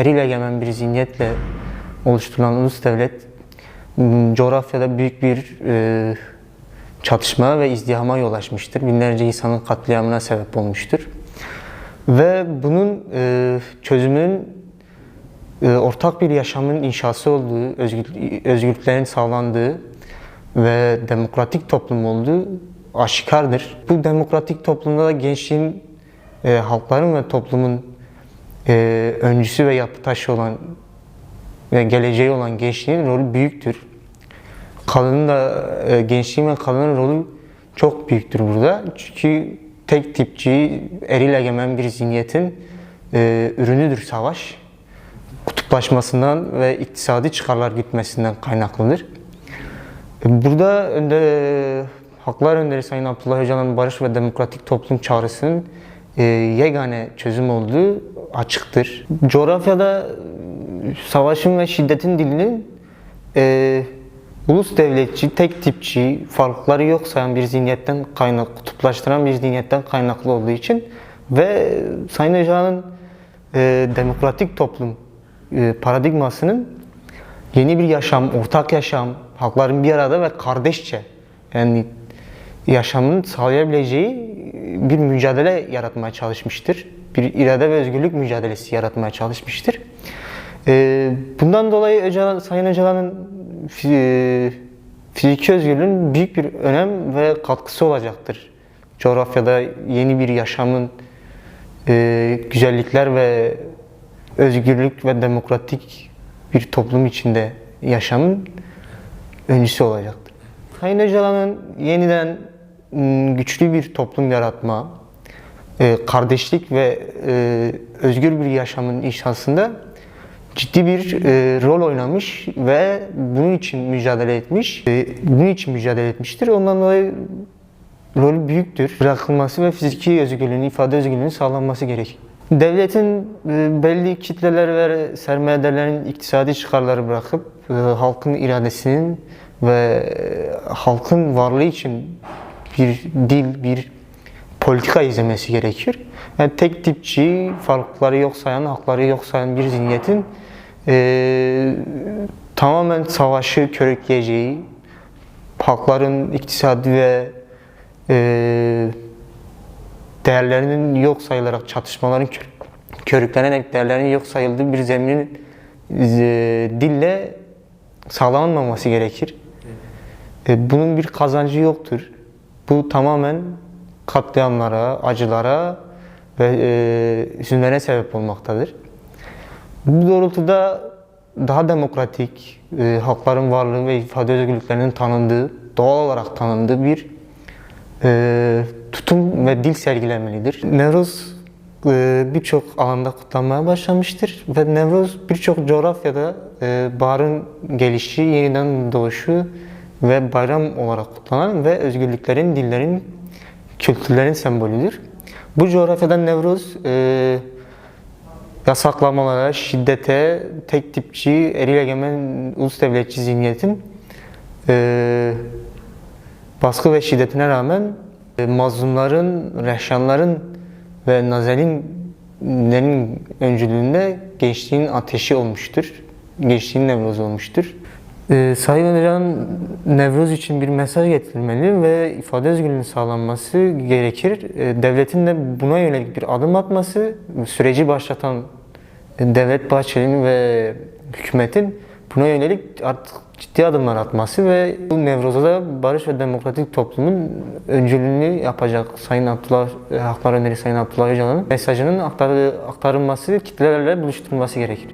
eril egemen bir zihniyetle oluşturulan ulus devlet coğrafyada büyük bir e, çatışma ve izdihama yol açmıştır. Binlerce insanın katliamına sebep olmuştur. Ve bunun e, çözümünün e, ortak bir yaşamın inşası olduğu, özgür- özgürlüklerin sağlandığı ve demokratik toplum olduğu aşikardır. Bu demokratik toplumda da gençliğin, e, halkların ve toplumun e, öncüsü ve yapı taşı olan ve geleceği olan gençliğin rolü büyüktür. Kadının da e, gençliğin ve kadının rolü çok büyüktür burada. Çünkü tek tipçi, eril egemen bir zihniyetin e, ürünüdür savaş. Kutuplaşmasından ve iktisadi çıkarlar gütmesinden kaynaklıdır. E, Burada önde, Haklar Önderi Sayın Abdullah Öcalan'ın barış ve demokratik toplum çağrısının e, yegane çözüm olduğu açıktır. Coğrafyada savaşın ve şiddetin dilinin e, ulus devletçi, tek tipçi, farklılıkları yok sayan bir zihniyetten kaynak, kutuplaştıran bir zihniyetten kaynaklı olduğu için ve Sayın Öcalan'ın e, demokratik toplum e, paradigmasının yeni bir yaşam, ortak yaşam, halkların bir arada ve kardeşçe yani yaşamını sağlayabileceği bir mücadele yaratmaya çalışmıştır. Bir irade ve özgürlük mücadelesi yaratmaya çalışmıştır. Ee, bundan dolayı Öcalan, Sayın Öcalan'ın fi- fiziki özgürlüğün büyük bir önem ve katkısı olacaktır. Coğrafyada yeni bir yaşamın e, güzellikler ve özgürlük ve demokratik bir toplum içinde yaşamın öncüsü olacaktır. Sayın Öcalan'ın yeniden güçlü bir toplum yaratma, e, kardeşlik ve e, özgür bir yaşamın inşasında ciddi bir e, rol oynamış ve bunun için mücadele etmiş, bunun için mücadele etmiştir. Ondan dolayı rolü büyüktür. Bırakılması ve fiziki özgürlüğün, ifade özgürlüğünün sağlanması gerek. Devletin belli kitleler ve sermayederlerin iktisadi çıkarları bırakıp halkın iradesinin ve halkın varlığı için bir dil, bir politika izlemesi gerekir. Yani tek tipçi, farklılıkları yok sayan, hakları yok sayan bir zihniyetin e, tamamen savaşı körükleyeceği, halkların iktisadi ve e, değerlerinin yok sayılarak çatışmaların kör- körüklenerek değerlerinin yok sayıldığı bir zeminin e, dille sağlanmaması gerekir. E, bunun bir kazancı yoktur. Bu tamamen katliamlara, acılara ve e, sebep olmaktadır. Bu doğrultuda daha demokratik, e, halkların varlığı ve ifade özgürlüklerinin tanındığı, doğal olarak tanındığı bir e, tutum ve dil sergilemelidir. Nevruz e, birçok alanda kutlanmaya başlamıştır ve Nevruz birçok coğrafyada e, baharın gelişi, yeniden doğuşu ve bayram olarak kutlanan ve özgürlüklerin, dillerin, kültürlerin sembolüdür. Bu coğrafyada Nevruz e, yasaklamalara, şiddete, tek tipçi, eril egemen ulus devletçi zihniyetin e, baskı ve şiddetine rağmen e, mazlumların, rehşanların ve nazelinlerin öncülüğünde gençliğin ateşi olmuştur. Gençliğin Nevruz olmuştur. E, Sayın Öcalan Nevruz için bir mesaj getirilmeli ve ifade özgürlüğünün sağlanması gerekir. E, devletin de buna yönelik bir adım atması, süreci başlatan e, Devlet Bahçeli'nin ve hükümetin buna yönelik artık ciddi adımlar atması ve bu Nevroz'a da barış ve demokratik toplumun öncülüğünü yapacak Sayın Abdullah e, Haklar Öneri Sayın Abdullah Öcalan'ın mesajının aktarı- aktarılması, kitlelerle buluşturulması gerekir.